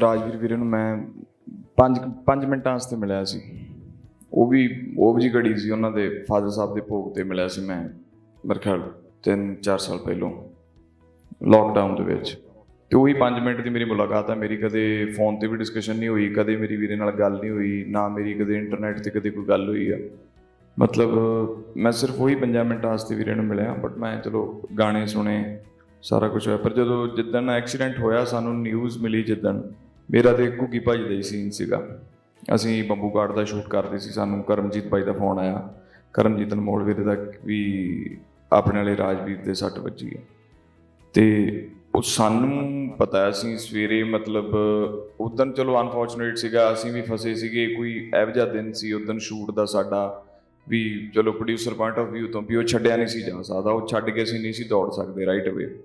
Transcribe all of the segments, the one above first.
ਰਾਜਵੀਰ ਵੀਰੇ ਨੂੰ ਮੈਂ 5 5 ਮਿੰਟਾਂ ਵਾਸਤੇ ਮਿਲਿਆ ਸੀ। ਉਹ ਵੀ ਉਹ ਜੀ ਘੜੀ ਸੀ। ਉਹਨਾਂ ਦੇ ਫਾਦਰ ਸਾਹਿਬ ਦੇ ਭੋਗ ਤੇ ਮਿਲਿਆ ਸੀ ਮੈਂ, ਮੇਰੇ ਖਿਆਲ 3-4 ਸਾਲ ਪਹਿਲਾਂ ਲੋਕਡਾਊਨ ਦੇ ਵਿੱਚ। ਤੇ ਉਹੀ 5 ਮਿੰਟ ਦੀ ਮੇਰੀ ਮੁਲਾਕਾਤ ਆ। ਮੇਰੀ ਕਦੇ ਫੋਨ ਤੇ ਵੀ ਡਿਸਕਸ਼ਨ ਨਹੀਂ ਹੋਈ, ਕਦੇ ਮੇਰੀ ਵੀਰੇ ਨਾਲ ਗੱਲ ਨਹੀਂ ਹੋਈ, ਨਾ ਮੇਰੀ ਕਦੇ ਇੰਟਰਨੈਟ ਤੇ ਕਦੇ ਕੋਈ ਗੱਲ ਹੋਈ ਆ। ਮਤਲਬ ਮੈਂ ਸਿਰਫ ਉਹੀ 5 ਮਿੰਟਾਂ ਵਾਸਤੇ ਵੀਰੇ ਨੂੰ ਮਿਲਿਆ ਬਟ ਮੈਂ ਚਲੋ ਗਾਣੇ ਸੁਣੇ ਸਾਰਾ ਕੁਝ ਹੋਇਆ। ਪਰ ਜਦੋਂ ਜਿੱਦਣ ਐਕਸੀਡੈਂਟ ਹੋਇਆ, ਸਾਨੂੰ ਨਿਊਜ਼ ਮਿਲੀ ਜਿੱਦਣ। ਮੇਰਾ ਤੇ ਘੁੱਗੀ ਭਾਜੀ ਦਾ ਹੀ ਸੀਨ ਸੀਗਾ। ਅਸੀਂ ਬੰਬੂ ਕਾਰਡ ਦਾ ਸ਼ੂਟ ਕਰਦੇ ਸੀ। ਸਾਨੂੰ ਕਰਮਜੀਤ ਭਾਈ ਦਾ ਫੋਨ ਆਇਆ। ਕਰਮਜੀਤ ਅਨਮੋਲ ਵੀਰੇ ਦਾ ਵੀ ਆਪਣੇ ਵਾਲੇ ਰਾਜਵੀਰ ਦੇ ਸੱਟ ਵੱਜੀ ਹੈ ਤੇ ਉਹ ਸਾਨੂੰ ਪਤਾ ਸੀ ਸਵੇਰੇ, ਮਤਲਬ ਉਦੋਂ ਚਲੋ ਅਨਫੋਰਚੂਨੇਟ ਸੀਗਾ। ਅਸੀਂ ਵੀ ਫਸੇ ਸੀਗੇ। ਕੋਈ ਇਹੋ ਜਿਹਾ ਦਿਨ ਸੀ ਉਦੋਂ ਸ਼ੂਟ ਦਾ ਸਾਡਾ ਵੀ ਚਲੋ ਪ੍ਰੋਡਿਊਸਰ ਪੁਆਇੰਟ ਆਫ View ਤੋਂ ਵੀ ਉਹ ਛੱਡਿਆ ਨਹੀਂ ਸੀ ਜਾ ਸਕਦਾ। ਉਹ ਛੱਡ ਕੇ ਅਸੀਂ ਨਹੀਂ ਸੀ ਦੌੜ ਸਕਦੇ ਰਾਈਟ ਅਵੇ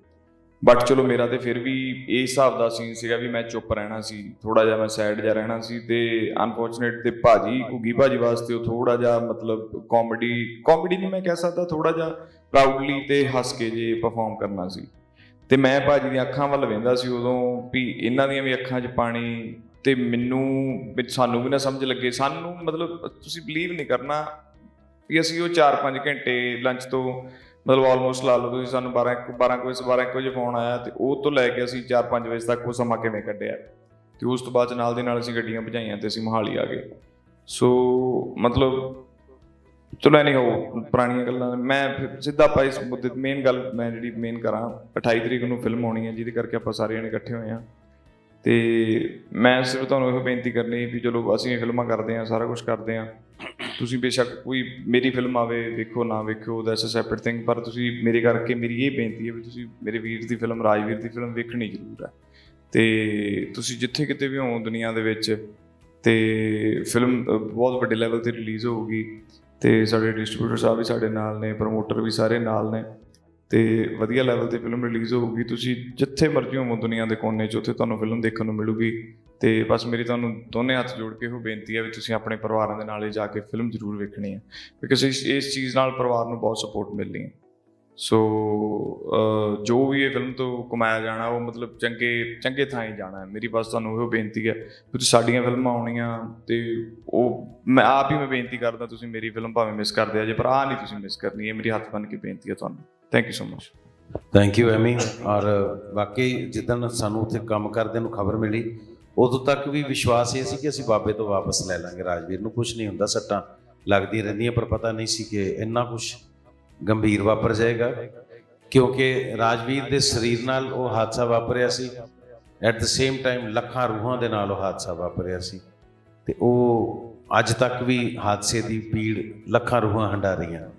ਬਟ ਚਲੋ ਮੇਰਾ ਤੇ ਫਿਰ ਵੀ ਇਹ ਹਿਸਾਬ ਦਾ ਸੀਨ ਸੀਗਾ ਵੀ ਮੈਂ ਚੁੱਪ ਰਹਿਣਾ ਸੀ ਥੋੜਾ ਜਿਹਾ ਮੈਂ ਸਾਈਡ ਜਿਹਾ ਰਹਿਣਾ ਸੀ ਤੇ ਅਨਫੋਰਚੂਨੇਟ ਤੇ ਭਾਜੀ, ਘੁੱਗੀ ਭਾਜੀ ਵਾਸਤੇ ਉਹ ਥੋੜਾ ਜਿਹਾ ਮਤਲਬ ਕਾਮੇਡੀ ਕਾਮੇਡੀ ਨਹੀਂ ਮੈਂ ਕਹਿ ਸਕਦਾ ਥੋੜਾ ਜਿਹਾ ਪ੍ਰਾਊਡਲੀ ਤੇ ਹੱਸ ਕੇ ਜੇ ਪਰਫਾਰਮ ਕਰਨਾ ਸੀ। ਤੇ ਮੈਂ ਭਾਜੀ ਦੀਆਂ ਅੱਖਾਂ ਵੱਲ ਵੇਂਦਾ ਸੀ ਉਦੋਂ ਵੀ ਇਹਨਾਂ ਦੀਆਂ ਵੀ ਅੱਖਾਂ 'ਚ ਪਾਣੀ ਤੇ ਮੈਨੂੰ ਸਾਨੂੰ ਵੀ ਨਾ ਸਮਝ ਲੱਗੇ, ਸਾਨੂੰ ਮਤਲਬ ਤੁਸੀਂ ਬਲੀਵ ਨਹੀਂ ਕਰਨਾ ਵੀ ਅਸੀਂ ਉਹ 4-5 ਘੰਟੇ ਲੰਚ ਤੋਂ ਮਤਲਬ ਆਲਮੋਸਟ ਲਾ ਲਓ ਤੁਸੀਂ ਸਾਨੂੰ 12 12 ਕੁ ਵਜੇ 12 ਕੁ ਵਜੇ ਫੋਨ ਆਇਆ ਤੇ ਉਹ ਤੋਂ ਲੈ ਕੇ ਅਸੀਂ 4-5 ਵਜੇ ਤੱਕ ਉਹ ਸਮਾਂ ਕਿਵੇਂ ਕੱਢਿਆ? ਤੇ ਉਸ ਤੋਂ ਬਾਅਦ 'ਚ ਨਾਲ ਦੀ ਨਾਲ ਅਸੀਂ ਗੱਡੀਆਂ ਭਜਾਈਆਂ ਤੇ ਅਸੀਂ ਮੋਹਾਲੀ ਆ ਗਏ। ਸੋ ਮਤਲਬ ਚਲੋ ਨਹੀਂ ਉਹ ਪੁਰਾਣੀਆਂ ਗੱਲਾਂ। ਮੈਂ ਫਿਰ ਸਿੱਧਾ ਆਪਾਂ ਇਸ ਮੁੱਦੇ ਮੇਨ ਗੱਲ ਮੈਂ ਜਿਹੜੀ ਮੇਨ ਕਰਾਂ 28 ਤਰੀਕ ਨੂੰ ਫਿਲਮ ਆਉਣੀ ਹੈ, ਜਿਹਦੇ ਕਰਕੇ ਆਪਾਂ ਸਾਰੇ ਜਣੇ ਇਕੱਠੇ ਹੋਏ ਆ ਤੇ ਮੈਂ ਸਿਰਫ ਤੁਹਾਨੂੰ ਇਹੋ ਬੇਨਤੀ ਕਰਨੀ ਵੀ ਚਲੋ ਅਸੀਂ ਇਹ ਫਿਲਮਾਂ ਕਰਦੇ ਆ ਸਾਰਾ ਕੁਝ ਕਰਦੇ ਆ ਤੁਸੀਂ ਬੇਸ਼ੱਕ ਕੋਈ ਮੇਰੀ ਫਿਲਮ ਆਵੇ ਵੇਖੋ ਨਾ ਵੇਖੋ ਦੈਟਸ ਅ ਸੈਪਰੇਟ ਥਿੰਗ ਪਰ ਤੁਸੀਂ ਮੇਰੇ ਕਰਕੇ ਮੇਰੀ ਇਹ ਬੇਨਤੀ ਹੈ ਵੀ ਤੁਸੀਂ ਮੇਰੇ ਵੀਰ ਦੀ ਫਿਲਮ ਰਾਜਵੀਰ ਦੀ ਫਿਲਮ ਵੇਖਣੀ ਜ਼ਰੂਰ ਹੈ। ਤੇ ਤੁਸੀਂ ਜਿੱਥੇ ਕਿਤੇ ਵੀ ਹੋ ਦੁਨੀਆ ਦੇ ਵਿੱਚ, ਤੇ ਫਿਲਮ ਬਹੁਤ ਵੱਡੇ ਲੈਵਲ ਤੇ ਰਿਲੀਜ਼ ਹੋਊਗੀ। ਤੇ ਸਾਡੇ ਡਿਸਟ੍ਰੀਬਿਊਟਰ ਸਾਹਿਬ ਵੀ ਸਾਡੇ ਨਾਲ ਨੇ ਪ੍ਰੋਮੋਟਰ ਵੀ ਸਾਰੇ ਨਾਲ ਨੇ। ਤੇ ਵਧੀਆ ਲੈਵਲ ਤੇ ਫਿਲਮ ਰਿਲੀਜ਼ ਹੋਊਗੀ। ਤੁਸੀਂ ਜਿੱਥੇ ਮਰਜ਼ੀ ਹੋਵੋ ਦੁਨੀਆ ਦੇ ਕੋਨੇ 'ਚ, ਉੱਥੇ ਤੁਹਾਨੂੰ ਫਿਲਮ ਦੇਖਣ ਨੂੰ ਮਿਲੂਗੀ। ਤੇ ਬਸ ਮੇਰੀ ਤੁਹਾਨੂੰ ਦੋਨੇ ਹੱਥ ਜੋੜ ਕੇ ਇਹੋ ਬੇਨਤੀ ਹੈ ਵੀ ਤੁਸੀਂ ਆਪਣੇ ਪਰਿਵਾਰਾਂ ਦੇ ਨਾਲ ਹੀ ਜਾ ਕੇ ਫਿਲਮ ਜ਼ਰੂਰ ਵੇਖਣੀ ਹੈ ਬਿਕਾਜ਼ ਇਸ ਇਸ ਚੀਜ਼ ਨਾਲ ਪਰਿਵਾਰ ਨੂੰ ਬਹੁਤ ਸਪੋਰਟ ਮਿਲਣੀ ਹੈ। ਸੋ ਜੋ ਵੀ ਇਹ ਫਿਲਮ ਤੋਂ ਕਮਾਇਆ ਜਾਣਾ, ਉਹ ਮਤਲਬ ਚੰਗੇ ਚੰਗੇ ਥਾਂ ਹੀ ਜਾਣਾ ਹੈ। ਮੇਰੀ ਬਸ ਤੁਹਾਨੂੰ ਇਹੋ ਬੇਨਤੀ ਹੈ ਵੀ ਤੁਸੀਂ ਸਾਡੀਆਂ ਫਿਲਮਾਂ ਆਉਣੀਆਂ ਤੇ ਉਹ, ਮੈਂ ਆਪ ਹੀ ਮੈਂ ਬੇਨਤੀ ਕਰਦਾ, ਤੁਸੀਂ ਮੇਰੀ ਫਿਲਮ ਭਾਵੇਂ ਮਿਸ ਕਰਦੇ ਆ, ਜੇ ਪਰ ਆਹ ਨਹੀਂ ਤੁਸੀਂ ਮਿਸ ਕਰਨੀ, ਇਹ ਮੇਰੀ ਹੱਥ ਬੰਨ ਕੇ ਬੇਨਤੀ ਹੈ ਤੁਹਾਨੂੰ। Thank you so much thank you Amy ਔਰ ਵਾਕਈ ਜਿੱਦਣ ਸਾਨੂੰ ਉੱਥੇ ਕੰਮ ਕਰਦੇ ਨੂੰ ਖਬਰ ਮਿਲੀ ਉਦੋਂ ਤੱਕ ਵੀ ਵਿਸ਼ਵਾਸ ਇਹ ਸੀ ਕਿ ਅਸੀਂ ਬਾਬੇ ਤੋਂ ਵਾਪਸ ਲੈ ਲਾਂਗੇ। ਰਾਜਵੀਰ ਨੂੰ ਕੁਝ ਨਹੀਂ ਹੁੰਦਾ, ਸੱਟਾਂ ਲੱਗਦੀਆਂ ਰਹਿੰਦੀਆਂ, ਪਰ ਪਤਾ ਨਹੀਂ ਸੀ ਕਿ ਇੰਨਾ ਕੁਝ ਗੰਭੀਰ ਵਾਪਰ ਜਾਏਗਾ। ਕਿਉਂਕਿ ਰਾਜਵੀਰ ਦੇ ਸਰੀਰ ਨਾਲ ਉਹ ਹਾਦਸਾ ਵਾਪਰਿਆ ਸੀ। ਐਟ ਦ ਸੇਮ ਟਾਈਮ ਲੱਖਾਂ ਰੂਹਾਂ ਦੇ ਨਾਲ ਉਹ ਹਾਦਸਾ ਵਾਪਰਿਆ ਸੀ। ਤੇ ਉਹ ਅੱਜ ਤੱਕ ਵੀ ਹਾਦਸੇ ਦੀ ਪੀੜ ਲੱਖਾਂ ਰੂਹਾਂ ਹੰਡਾ ਰਹੀਆਂ।